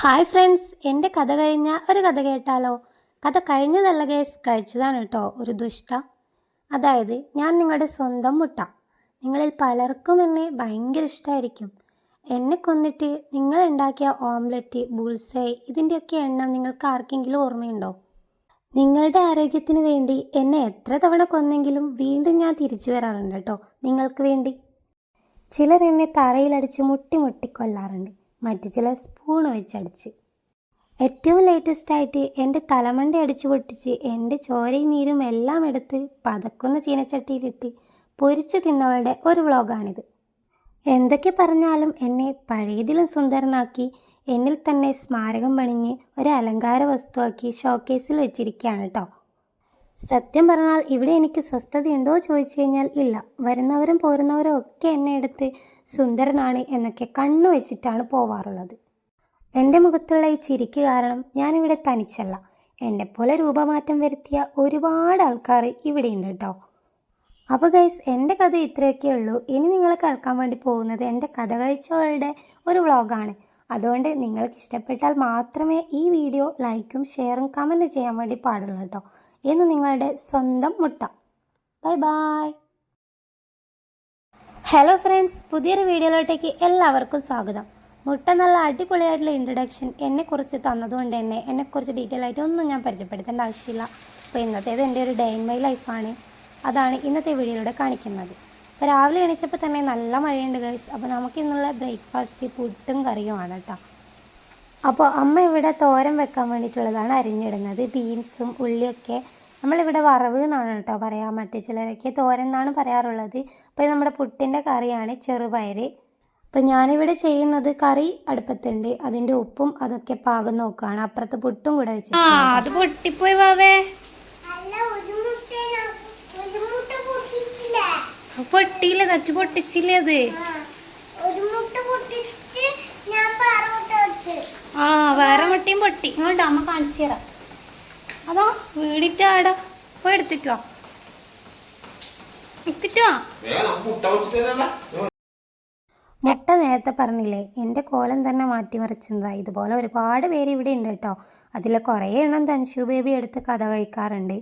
Hi friends എന്റെ കഥ കഴിഞ്ഞ ഒരു കഥ കേട്ടാലോ? കഥ കഴിഞ്ഞതല്ല കേസ് കഴിച്ചതാണ് കേട്ടോ ഒരു ദുഷ്ട. അതായത് ഞാൻ നിങ്ങളുടെ സ്വന്തം മുട്ട. നിങ്ങളിൽ പലർക്കും എന്നെ ഭയങ്കര ഇഷ്ടമായിരിക്കും എന്നെ കൊന്നിട്ട് നിങ്ങൾ ഉണ്ടാക്കിയ ഓംലെറ്റ് ബുൾസൈ ഇതിന്റെയൊക്കെ എണ്ണം നിങ്ങൾക്ക് ആർക്കെങ്കിലും ഓർമ്മയുണ്ടോ? നിങ്ങളുടെ ആരോഗ്യത്തിന് വേണ്ടി എന്നെ എത്ര തവണ കൊന്നെങ്കിലും വീണ്ടും ഞാൻ തിരിച്ചു വരാറുണ്ട് കേട്ടോ നിങ്ങൾക്ക് വേണ്ടി. ചിലർ എന്നെ തറയിലടിച്ച് മുട്ടി കൊല്ലാറുണ്ട്. മറ്റു ചില സ്പൂൺ വെച്ചടിച്ച്. ഏറ്റവും ലേറ്റസ്റ്റ് ആയിട്ട് എന്റെ തലമണ്ട അടിച്ചു പൊട്ടിച്ച് എന്റെ ചോരയും നീരും എല്ലാം എടുത്ത് പതക്കുന്ന ചീനച്ചട്ടിയിലിട്ട് പൊരിച്ചു തിന്നവളുടെ ഒരു വ്ളോഗാണിത് എന്തൊക്കെ പറഞ്ഞാലും എന്നെ പഴയതിലും സുന്ദരനാക്കി എന്നിൽ തന്നെ സ്മാരകം പണിഞ്ഞ് ഒരു അലങ്കാര വസ്തുവാക്കി ഷോക്കേസിൽ വെച്ചിരിക്കുകയാണ് കേട്ടോ സത്യം പറഞ്ഞാൽ ഇവിടെ എനിക്ക് സ്വസ്ഥതയുണ്ടോ ചോദിച്ചു കഴിഞ്ഞാൽ ഇല്ല. വരുന്നവരും പോരുന്നവരും ഒക്കെ എന്നെ എടുത്ത് സുന്ദരനാണ് എന്നൊക്കെ കണ്ണു വെച്ചിട്ടാണ് പോവാറുള്ളത്. എന്റെ മുഖത്തുള്ള ഈ ചിരിക്ക് കാരണം ഞാനിവിടെ തനിച്ചല്ല. എന്നെപ്പോലെ രൂപമാറ്റം വരുത്തിയ ഒരുപാട് ആൾക്കാർ ഇവിടെയുണ്ട് കേട്ടോ. അപ്പോൾ ഗൈസ് എന്റെ കഥ ഇത്രയൊക്കെ ഉള്ളൂ. ഇനി നിങ്ങൾ കേൾക്കാൻ വേണ്ടി പോകുന്നത് എന്റെ കഥ കഴിച്ചവളുടെ ഒരു വ്ളോഗാണ് അതുകൊണ്ട് നിങ്ങൾക്ക് ഇഷ്ടപ്പെട്ടാൽ മാത്രമേ ഈ വീഡിയോ ലൈക്കും ഷെയറും കമന്റ് ചെയ്യാൻ വേണ്ടി പാടുള്ളൂ കേട്ടോ. എന്ന് നിങ്ങളുടെ സ്വന്തം മുട്ട. ബൈ ബായ് ഹലോ ഫ്രണ്ട്സ് പുതിയൊരു വീഡിയോയിലോട്ടേക്ക് എല്ലാവർക്കും സ്വാഗതം. മുട്ട നല്ല അടിപൊളിയായിട്ടുള്ള ഇൻട്രഡക്ഷൻ എന്നെക്കുറിച്ച് തന്നതുകൊണ്ട് തന്നെ എന്നെക്കുറിച്ച് ഡീറ്റെയിൽ ആയിട്ട് ഒന്നും ഞാൻ പരിചയപ്പെടുത്തേണ്ട ആവശ്യമില്ല. അപ്പോൾ ഇന്നത്തേത് എന്റെ ഒരു ഡേ ഇൻ മൈ ലൈഫാണ് അതാണ് ഇന്നത്തെ വീഡിയോയിലൂടെ കാണിക്കുന്നത്. അപ്പോൾ രാവിലെ എണീച്ചപ്പോൾ തന്നെ നല്ല മഴയുണ്ട് ഗൈസ് അപ്പോൾ നമുക്ക് ഇന്നുള്ള ബ്രേക്ക്ഫാസ്റ്റ് പുട്ടും കറിയുമാണ് കേട്ടോ. അപ്പോൾ അമ്മ ഇവിടെ തോരൻ വെക്കാൻ വേണ്ടിയിട്ടുള്ളതാണ് അരിഞ്ഞിടുന്നത്. ബീൻസും ഉള്ളിയൊക്കെ നമ്മളിവിടെ വറവ് എന്നാണ് കേട്ടോ പറയാം. മറ്റു ചിലരൊക്കെ തോരൻ എന്നാണ് പറയാറുള്ളത്. അപ്പോൾ ഇത് നമ്മുടെ പുട്ടിന്റെ കറിയാണ് ചെറുപയർ അപ്പോൾ ഞാനിവിടെ ചെയ്യുന്നത് കറി അടുപ്പത്തുണ്ട്. അതിന്റെ ഉപ്പും അതൊക്കെ പാകം നോക്കുകയാണ് അപ്പുറത്ത് പുട്ടും കൂടെ വെച്ച് അത് പൊട്ടിപ്പോയി വാവേ. പൊട്ടിയില്ല തച്ചു പൊട്ടിച്ചില്ലേ അത്? വേറെ മുട്ടയും പൊട്ടി. ഇങ്ങോട്ട് അമ്മ കാണിച്ചു തരാം. അതാ വീടിട്ട് ആടാ. പോയി എടുത്തിട്ട്. മുട്ട നേരത്തെ പറഞ്ഞില്ലേ എന്റെ കോലം തന്നെ മാറ്റിമറിച്ചതാ. ഇതുപോലെ ഒരുപാട് പേര് ഇവിടെ ഉണ്ട് കേട്ടോ. അതിൽ കുറേ എണ്ണം തൻഷു ബേബി എടുത്ത് കഥ കഴിക്കാറുണ്ട്.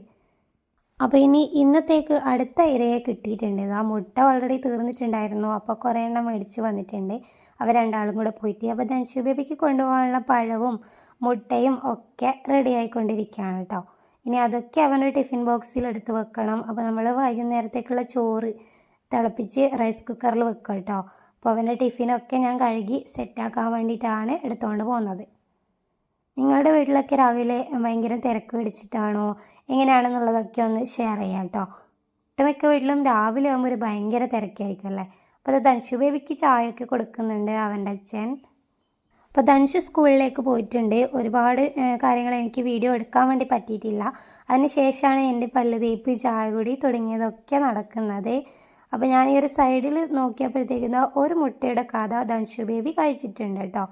അപ്പോൾ ഇനി ഇന്നത്തേക്ക് അടുത്ത ഇരയെ കിട്ടിയിട്ടുണ്ട്. ആ മുട്ട ഓൾറെഡി തീർന്നിട്ടുണ്ടായിരുന്നു. അപ്പോൾ കുറേ എണ്ണം മേടിച്ച് വന്നിട്ടുണ്ട്. അവർ രണ്ടാളും കൂടെ പോയിട്ട് അപ്പോൾ ബേബിക്ക് കൊണ്ടുപോകാനുള്ള പഴവും മുട്ടയും ഒക്കെ റെഡി ആയിക്കൊണ്ടിരിക്കുകയാണ് കേട്ടോ. ഇനി അതൊക്കെ അവന്റെ ടിഫിൻ ബോക്സിൽ എടുത്ത് വെക്കണം. അപ്പോൾ നമ്മൾ വൈകുന്നേരത്തേക്കുള്ള ചോറ് തിളപ്പിച്ച് റൈസ് കുക്കറിൽ വെക്കുക കേട്ടോ. അപ്പോൾ അവന്റെ ടിഫിനൊക്കെ ഞാൻ കഴുകി സെറ്റാക്കാൻ വേണ്ടിയിട്ടാണ് എടുത്തുകൊണ്ട് പോകുന്നത്. നിങ്ങളുടെ വീട്ടിലൊക്കെ രാവിലെ ഭയങ്കര തിരക്ക് പിടിച്ചിട്ടാണോ? എങ്ങനെയാണെന്നുള്ളതൊക്കെ ഒന്ന് ഷെയർ ചെയ്യാം കേട്ടോ ഒട്ടുമിക്ക വീട്ടിലും രാവിലെ ആകുമ്പോൾ ഒരു ഭയങ്കര തിരക്കായിരിക്കും അല്ലേ? അപ്പോൾ അത് ധനുഷു ബേബിക്ക് ചായയൊക്കെ കൊടുക്കുന്നുണ്ട് അവന്റെ അച്ഛൻ. അപ്പോൾ ധനുഷ് സ്കൂളിലേക്ക് പോയിട്ടുണ്ട്. ഒരുപാട് കാര്യങ്ങൾ എനിക്ക് വീഡിയോ എടുക്കാൻ വേണ്ടി പറ്റിയിട്ടില്ല. അതിന് ശേഷമാണ് എന്റെ പല്ല് തേപ്പ് ചായ കൂടി തുടങ്ങിയതൊക്കെ നടക്കുന്നത്. അപ്പോൾ ഞാൻ ഈ ഒരു സൈഡിൽ നോക്കിയപ്പോഴത്തേക്കുന്ന ഒരു മുട്ടയുടെ കഥ ധനുഷു ബേബി കഴിച്ചിട്ടുണ്ട് കേട്ടോ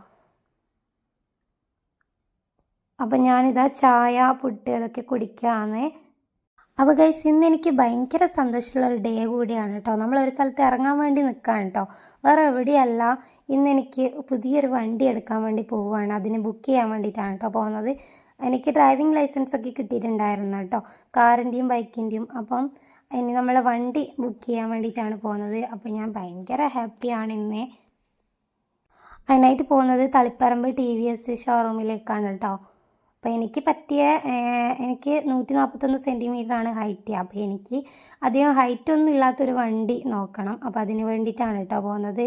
അപ്പം ഞാനിതാ ചായ പുട്ട് അതൊക്കെ കുടിക്കുകയാണ് അപ്പോൾ ഗൈസ് ഇന്ന് എനിക്ക് ഭയങ്കര സന്തോഷമുള്ള ഒരു ഡേ കൂടിയാണ് കേട്ടോ നമ്മളൊരു സ്ഥലത്ത് ഇറങ്ങാൻ വേണ്ടി നിൽക്കുകയാണ് കേട്ടോ വേറെ എവിടെയല്ല ഇന്ന് എനിക്ക് പുതിയൊരു വണ്ടി എടുക്കാൻ വേണ്ടി പോവുകയാണ്. അതിന് ബുക്ക് ചെയ്യാൻ വേണ്ടിയിട്ടാണ് കേട്ടോ പോകുന്നത്. എനിക്ക് ഡ്രൈവിംഗ് ലൈസൻസ് ഒക്കെ കിട്ടിയിട്ടുണ്ടായിരുന്നു കേട്ടോ കാറിന്റെയും ബൈക്കിന്റെയും അപ്പം ഇനി നമ്മളെ വണ്ടി ബുക്ക് ചെയ്യാൻ വേണ്ടിയിട്ടാണ് പോകുന്നത്. അപ്പോൾ ഞാൻ ഭയങ്കര ഹാപ്പിയാണ് ഇന്ന്. അതിനായിട്ട് പോകുന്നത് തളിപ്പറമ്പ് ടി വി എസ് ഷോറൂമിലേക്കാണ് കേട്ടോ അപ്പോൾ എനിക്ക് പറ്റിയ എനിക്ക് നൂറ്റി നാൽപ്പത്തൊന്ന് സെന്റിമീറ്റർ ആണ് ഹൈറ്റ്. അപ്പോൾ എനിക്ക് അധികം ഹൈറ്റ് ഒന്നും ഇല്ലാത്തൊരു വണ്ടി നോക്കണം. അപ്പോൾ അതിന് വേണ്ടിയിട്ടാണ് കേട്ടോ പോകുന്നത്.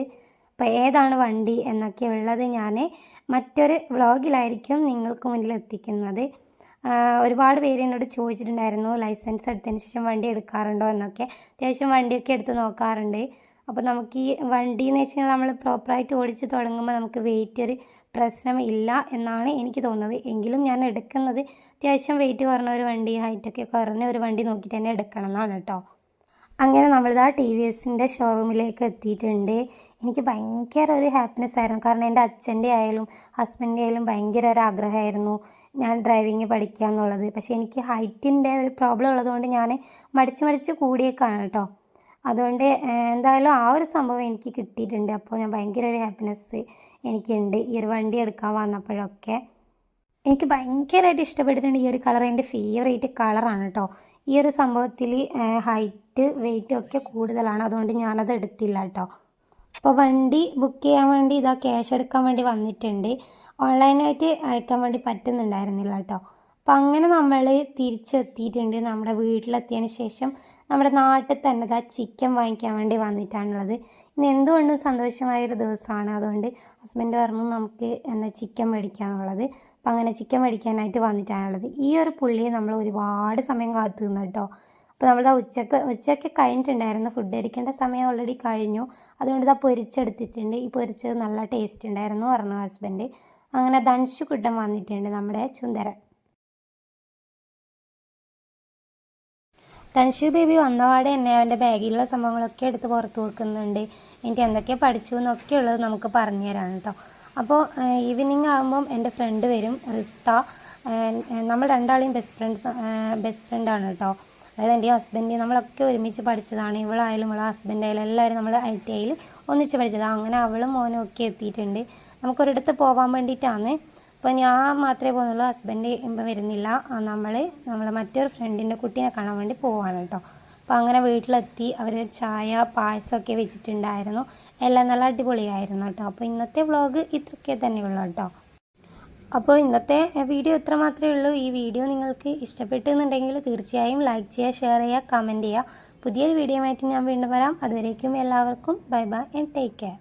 അപ്പോൾ ഏതാണ് വണ്ടി എന്നൊക്കെ ഉള്ളത് ഞാൻ മറ്റൊരു വ്ളോഗിലായിരിക്കും നിങ്ങൾക്ക് മുന്നിൽ എത്തിക്കുന്നത്. ഒരുപാട് പേര് എന്നോട് ചോദിച്ചിട്ടുണ്ടായിരുന്നു ലൈസൻസ് എടുത്തതിന് ശേഷം വണ്ടി എടുക്കാറുണ്ടോ എന്നൊക്കെ. അത്യാവശ്യം വണ്ടിയൊക്കെ എടുത്ത് നോക്കാറുണ്ട്. അപ്പോൾ നമുക്ക് ഈ വണ്ടി എന്ന് വെച്ച് കഴിഞ്ഞാൽ നമ്മൾ പ്രോപ്പറായിട്ട് ഓടിച്ച് തുടങ്ങുമ്പോൾ നമുക്ക് വെയിറ്റ് ഒരു പ്രശ്നം ഇല്ല എന്നാണ് എനിക്ക് തോന്നുന്നത്. എങ്കിലും ഞാൻ എടുക്കുന്നത് അത്യാവശ്യം വെയിറ്റ് കുറഞ്ഞ ഒരു വണ്ടി ഹൈറ്റൊക്കെ കുറഞ്ഞ ഒരു വണ്ടി നോക്കിയിട്ട് തന്നെ എടുക്കണം എന്നാണ് കേട്ടോ. അങ്ങനെ നമ്മളിതാ ടി വി എസിന്റെ ഷോറൂമിലേക്ക് എത്തിയിട്ടുണ്ട്. എനിക്ക് ഭയങ്കര ഒരു ഹാപ്പിനെസ് ആയിരുന്നു. കാരണം എന്റെ അച്ഛന്റെ ആയാലും ഹസ്ബൻഡിന്റെ ആയാലും ഭയങ്കര ഒരു ആഗ്രഹമായിരുന്നു ഞാൻ ഡ്രൈവിങ് പഠിക്കുക എന്നുള്ളത് പക്ഷേ എനിക്ക് ഹൈറ്റിന്റെ ഒരു പ്രോബ്ലം ഉള്ളതുകൊണ്ട് ഞാൻ മടിച്ച് മടിച്ച് കൂടിയേക്കാണ് കേട്ടോ. അതുകൊണ്ട് എന്തായാലും ആ ഒരു സംഭവം എനിക്ക് കിട്ടിയിട്ടുണ്ട്. അപ്പോൾ ഞാൻ ഭയങ്കര ഒരു ഹാപ്പിനെസ് എനിക്കുണ്ട് ഈ ഒരു വണ്ടി എടുക്കാൻ വന്നപ്പോഴൊക്കെ. എനിക്ക് ഭയങ്കരമായിട്ട് ഇഷ്ടപ്പെട്ടിട്ടുണ്ട് ഈ ഒരു കളർ എന്റെ ഫേവറേറ്റ് കളറാണ് കേട്ടോ ഈ ഒരു സംഭവത്തിൽ ഹൈറ്റ് വെയിറ്റ് ഒക്കെ കൂടുതലാണ്. അതുകൊണ്ട് ഞാനത് എടുത്തില്ല കേട്ടോ അപ്പോൾ വണ്ടി ബുക്ക് ചെയ്യാൻ വേണ്ടി ഇതാ ക്യാഷ് എടുക്കാൻ വേണ്ടി വന്നിട്ടുണ്ട്. ഓൺലൈനായിട്ട് അയക്കാൻ വേണ്ടി പറ്റുന്നുണ്ടായിരുന്നില്ല കേട്ടോ അപ്പം അങ്ങനെ നമ്മൾ തിരിച്ചെത്തിയിട്ടുണ്ട്. നമ്മുടെ വീട്ടിലെത്തിയതിന് ശേഷം നമ്മുടെ നാട്ടിൽ തന്നെ ദാ ചിക്കൻ വാങ്ങിക്കാൻ വേണ്ടി വന്നിട്ടാണുള്ളത്. ഇന്ന് എന്തുകൊണ്ടും സന്തോഷമായൊരു ദിവസമാണ്. അതുകൊണ്ട് ഹസ്ബൻഡ് പറഞ്ഞു നമുക്ക് എന്താ ചിക്കൻ മേടിക്കാന്നുള്ളത് അപ്പം അങ്ങനെ ചിക്കൻ മേടിക്കാനായിട്ട് വന്നിട്ടാണുള്ളത്. ഈ ഒരു പുള്ളിയെ നമ്മൾ ഒരുപാട് സമയം കാത്തു നിന്നു കേട്ടോ. അപ്പോൾ നമ്മൾ ഉച്ചയ്ക്ക് ഉച്ചയ്ക്ക് കഴിഞ്ഞിട്ടുണ്ടായിരുന്നു. ഫുഡ് അടിക്കേണ്ട സമയം ഓൾറെഡി കഴിഞ്ഞു. അതുകൊണ്ട് ഇതാ പൊരിച്ചെടുത്തിട്ടുണ്ട്. ഈ പൊരിച്ചത് നല്ല ടേസ്റ്റ് ഉണ്ടായിരുന്നു പറഞ്ഞു ഹസ്ബൻഡ്. അങ്ങനെ ദൻഷു കുട്ടൻ വന്നിട്ടുണ്ട് നമ്മുടെ ചുന്ദരൻ ധനുഷ് ബേബി വന്നപാടെ തന്നെ അവന്റെ ബാഗിലുള്ള സംഭവങ്ങളൊക്കെ എടുത്ത് പുറത്ത് വെക്കുന്നുണ്ട്. എനിക്ക് എന്തൊക്കെ പഠിച്ചു എന്നൊക്കെ ഉള്ളത് നമുക്ക് പറഞ്ഞു തരാണ് കേട്ടോ. അപ്പോൾ ഈവനിങ് ആകുമ്പം എന്റെ ഫ്രണ്ട് വരും റിസ്ത. നമ്മൾ രണ്ടാളെയും ബെസ്റ്റ് ഫ്രണ്ട്സ് ബെസ്റ്റ് ഫ്രണ്ടാണ് കേട്ടോ. അതായത് എന്റെ ഹസ്ബൻഡ് നമ്മളൊക്കെ ഒരുമിച്ച് പഠിച്ചതാണ്. ഇവളായാലും ഇവളെ ഹസ്ബൻഡായാലും എല്ലാവരും നമ്മൾ ഐ ടി ഐയിൽ ഒന്നിച്ച് പഠിച്ചതാണ്. അങ്ങനെ അവളും മോനും ഒക്കെ എത്തിയിട്ടുണ്ട്. നമുക്കൊരിടത്ത് പോകാൻ വേണ്ടിയിട്ടാണ്. അപ്പോൾ ഞാൻ മാത്രമേ പോകുന്നുള്ളൂ. ഹസ്ബൻഡ് ഇപ്പം വരുന്നില്ല. നമ്മൾ നമ്മൾ മറ്റൊരു ഫ്രണ്ടിന്റെ കുട്ടീനെ കാണാൻ വേണ്ടി പോവാണ് കേട്ടോ അപ്പോൾ അങ്ങനെ വീട്ടിലെത്തി. അവർ ചായ പായസമൊക്കെ വെച്ചിട്ടുണ്ടായിരുന്നു. എല്ലാം നല്ല അടിപൊളിയായിരുന്നു കേട്ടോ അപ്പോൾ ഇന്നത്തെ വ്ളോഗ് ഇത്രയൊക്കെ തന്നെയുള്ളൂ കേട്ടോ അപ്പോൾ ഇന്നത്തെ വീഡിയോ ഇത്ര മാത്രമേ ഉള്ളൂ. ഈ വീഡിയോ നിങ്ങൾക്ക് ഇഷ്ടപ്പെട്ടെന്നുണ്ടെങ്കിൽ തീർച്ചയായും ലൈക്ക് ചെയ്യുക ഷെയർ ചെയ്യുക കമന്റ് ചെയ്യുക. പുതിയൊരു വീഡിയോ ആയിട്ട് ഞാൻ വീണ്ടും വരാം. അതുവരേക്കും എല്ലാവർക്കും bye bye and take care